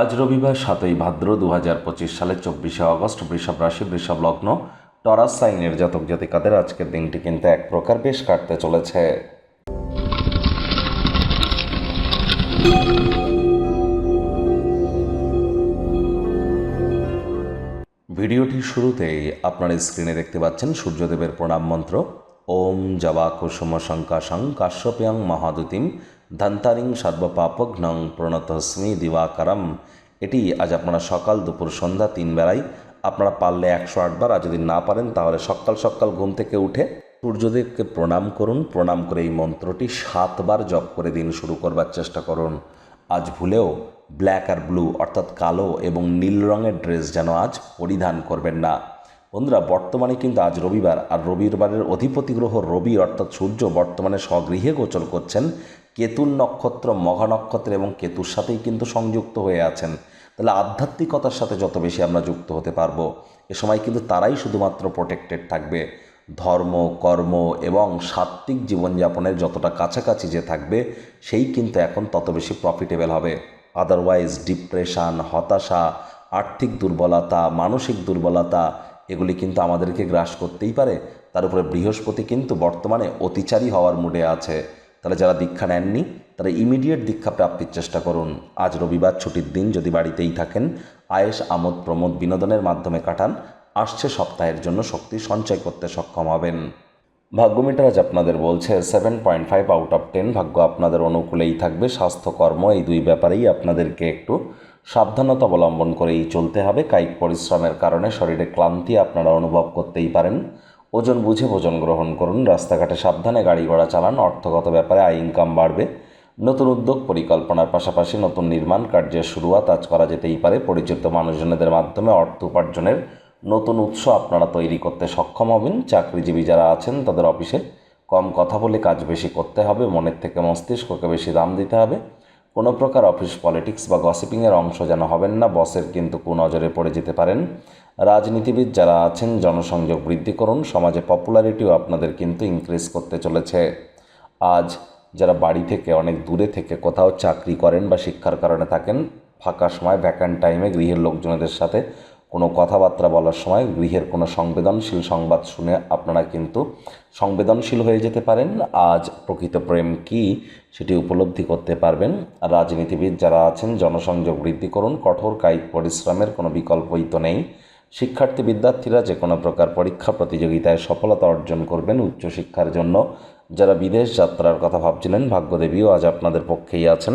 আজ রবিবার সাতই ভাদ্র দু হাজার পঁচিশ সালের চব্বিশে আগস্ট বৃষভ রাশি, বৃষভ লগ্ন, টরাস সাইনের জাতক জাতিকাদের আজকের দিনটি কিন্তু এক প্রকার বেশ কাটতে চলেছে। ভিডিওটির শুরুতেই আপনার স্ক্রিনে দেখতে পাচ্ছেন সূর্যদেবের প্রণাম মন্ত্র। ওম জবা কুসুম শঙ্কাশং কাশ্যপ্যাং মহাদুতিম ধন্তারিং সর্বপাপঘ্নং প্রণতস্মি দিবাকরম। এটি আজ আপনারা সকাল দুপুর সন্ধ্যা তিন বেলায় আপনারা পারলে একশো আটবার আর যদি না পারেন তাহলে সকাল সকাল ঘুম থেকে উঠে সূর্যদেবকে প্রণাম করুন। প্রণাম করে এই মন্ত্রটি সাতবার জপ করে দিন শুরু করবার চেষ্টা করুন। আজ ভুলেও ব্ল্যাক আর ব্লু অর্থাৎ কালো এবং নীল রঙের ড্রেস যেন আজ পরিধান করবেন না। বন্ধুরা, বর্তমানে কিন্তু আজ রবিবার, আর রবিবারের অধিপতি গ্রহ রবি অর্থাৎ সূর্য বর্তমানে স্বগৃহে গোচর করছেন। কেতুর নক্ষত্র, মঘা নক্ষত্র এবং কেতুর সাথেই কিন্তু সংযুক্ত হয়ে আছেন। তাহলে আধ্যাত্মিকতার সাথে যত বেশি আমরা যুক্ত হতে পারব, এ সময় কিন্তু তারাই শুধুমাত্র প্রোটেক্টেড থাকবে। ধর্ম, কর্ম এবং সাত্ত্বিক জীবনযাপনের যতটা কাছাকাছি যে থাকবে, সেই কিন্তু এখন তত বেশি প্রফিটেবল হবে। আদারওয়াইজ ডিপ্রেশন হতাশা, আর্থিক দুর্বলতা, মানসিক দুর্বলতা এগুলি কিন্তু আমাদেরকে গ্রাস করতেই পারে। তার উপরে বৃহস্পতি কিন্তু বর্তমানে অতিচারী হওয়ার মুডে আছে। তাহলে যারা দীক্ষা নেননি, তারা ইমিডিয়েট দীক্ষা প্রাপ্তির চেষ্টা করুন। আজ রবিবার ছুটির দিন যদি বাড়িতেই থাকেন আয়েস আমোদ, প্রমোদ বিনোদনের মাধ্যমে কাটান, আসছে সপ্তাহের জন্য শক্তি সঞ্চয় করতে সক্ষম হবেন। ভাগ্যমিটার আজ আপনাদের বলছে seven point five out of ten ভাগ্য আপনাদের অনুকূলেই থাকবে। স্বাস্থ্যকর্ম এই দুই ব্যাপারেই আপনাদেরকে একটু সাবধানতা অবলম্বন করেই চলতে হবে। কায়িক পরিশ্রমের কারণে শরীরে ক্লান্তি আপনারা অনুভব করতেই পারেন। ওজন বুঝে ভোজন গ্রহণ করুন। রাস্তাঘাটে সাবধানে গাড়ি ঘোড়া চালান। অর্থগত ব্যাপারে আয় ইনকাম বাড়বে। নতুন উদ্যোগ পরিকল্পনার পাশাপাশি নতুন নির্মাণ কার্যের শুরুয়াত আজ করা যেতেই পারে। পরিচিত মানুষজনদের মাধ্যমে অর্থ উপার্জনের নতুন উৎস আপনারা তৈরি করতে সক্ষম হবেন। চাকরিজীবী যারা আছেন, তাদের অফিসে কম কথা বলে কাজ বেশি করতে হবে। মনের থেকে মস্তিষ্ককে বেশি দাম দিতে হবে। কোনো প্রকার অফিস পলিটিক্স বা গসিপিংয়ের অংশ যেন হবেন না, বসের কিন্তু কুনজরে পড়ে যেতে পারেন। রাজনীতিবিদ যারা আছেন, জনসংযোগ বৃদ্ধি করুন, সমাজে পপুলারিটিও আপনাদের কিন্তু ইনক্রিজ করতে চলেছে। আজ যারা বাড়ি থেকে, অনেক দূরে থেকে কোথাও চাকরি করেন বা শিক্ষার কারণে থাকেন, ফাঁকা সময় ভ্যাকান্ট টাইমে গৃহের লোকজনদের সাথে কোনো কথাবার্তা বলার সময় গৃহের কোনো সংবেদনশীল সংবাদ শুনে আপনারা কিন্তু সংবেদনশীল হয়ে যেতে পারেন। আজ প্রকৃত প্রেম কী সেটি উপলব্ধি করতে পারবেন। রাজনীতিবিদ যারা আছেন, জনসংযোগ বৃদ্ধি করুন, কঠোর কায়িক পরিশ্রমের কোনো বিকল্পই তো নেই। শিক্ষার্থী বিদ্যার্থীরা যে কোনো প্রকার পরীক্ষা প্রতিযোগিতায় সফলতা অর্জন করবেন উচ্চশিক্ষার জন্য। যারা বিদেশ যাত্রার কথা ভাবছিলেন, ভাগ্যদেবীও আজ আপনাদের পক্ষেই আছেন।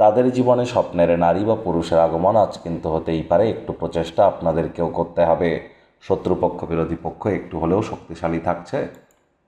তাদের জীবনে স্বপ্নের নারী বা পুরুষের আগমন আজ কিন্তু হতেই পারে। একটু প্রচেষ্টা আপনাদেরকেও করতে হবে। শত্রুপক্ষ, বিরোধী পক্ষ একটু হলেও শক্তিশালী থাকছে।